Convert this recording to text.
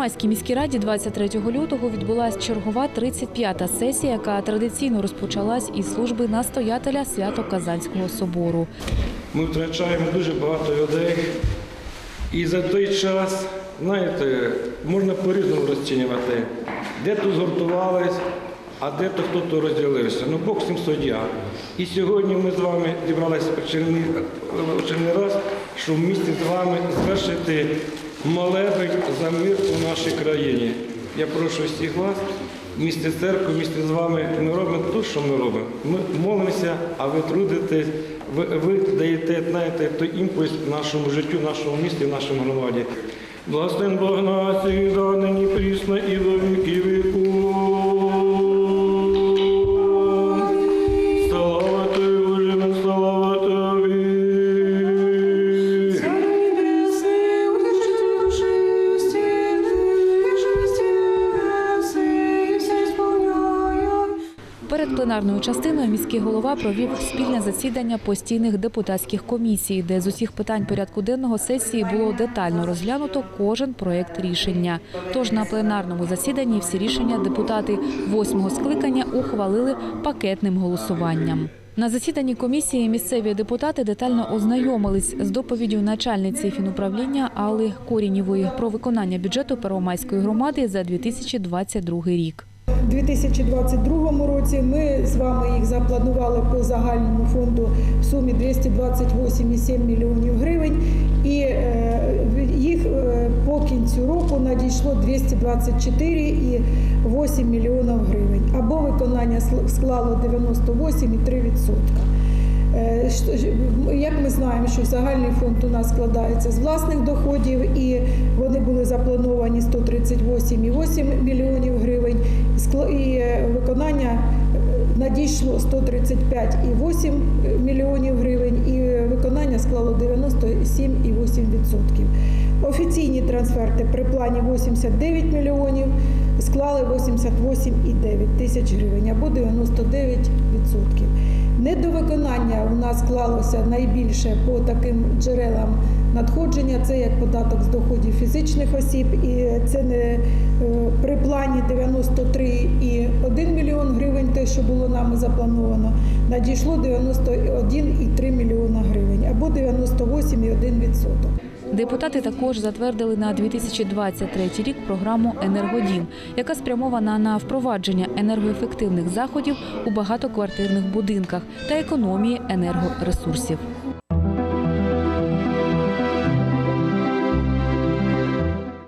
Первомайській міській раді 23 лютого відбулася чергова 35-та сесія, яка традиційно розпочалась із служби настоятеля Свято-Казанського собору. Ми втрачаємо дуже багато людей. І за той час, знаєте, можна по-різному розцінювати. Де тут згуртувались, а де то хто-то розділився. Ну, Бог цим суддя. І сьогодні ми з вами зібралися в очередний раз, щоб в місті з вами звершити молебень за мир у нашій країні. Я прошу всіх вас, місті церкви, місті з вами ми робимо те, що ми робимо. Ми молимося, а ви трудитесь, ви, ви даєте, знаєте, той імпульс нашому життю, нашому місті, нашому громаді. Благословен Бог нації, да нині прісно і до віки Перед пленарною частиною міський голова провів спільне засідання постійних депутатських комісій, де з усіх питань порядку денного сесії було детально розглянуто кожен проєкт рішення. Тож на пленарному засіданні всі рішення депутати восьмого скликання ухвалили пакетним голосуванням. На засіданні комісії місцеві депутати детально ознайомились з доповіддю начальниці фінуправління Алли Корінєвої про виконання бюджету Первомайської громади за 2022 рік. У 2022 році ми з вами їх запланували по загальному фонду в сумі 228,7 мільйонів гривень, і е, їх е, по кінцю року надійшло 224,8 мільйонів гривень, або виконання склало 98,3%. Е, Як ми знаємо, що загальний фонд у нас складається з власних доходів, і вони були заплановані 138,8 мільйонів гривень. Надійшло 135,8 мільйонів гривень, і виконання склало 97,8%. Офіційні трансферти при плані 89 мільйонів склали 88,9 тисяч гривень або 99%. Недовиконання у нас склалося найбільше по таким джерелам надходження. Це як податок з доходів фізичних осіб, і це не е, при плані 93,1 мільйон гривень, те, що було нами заплановано, надійшло 91,3 мільйона гривень або 98,1%. Депутати також затвердили на 2023 рік програму Енергодім, яка спрямована на впровадження енергоефективних заходів у багатоквартирних будинках та економії енергоресурсів.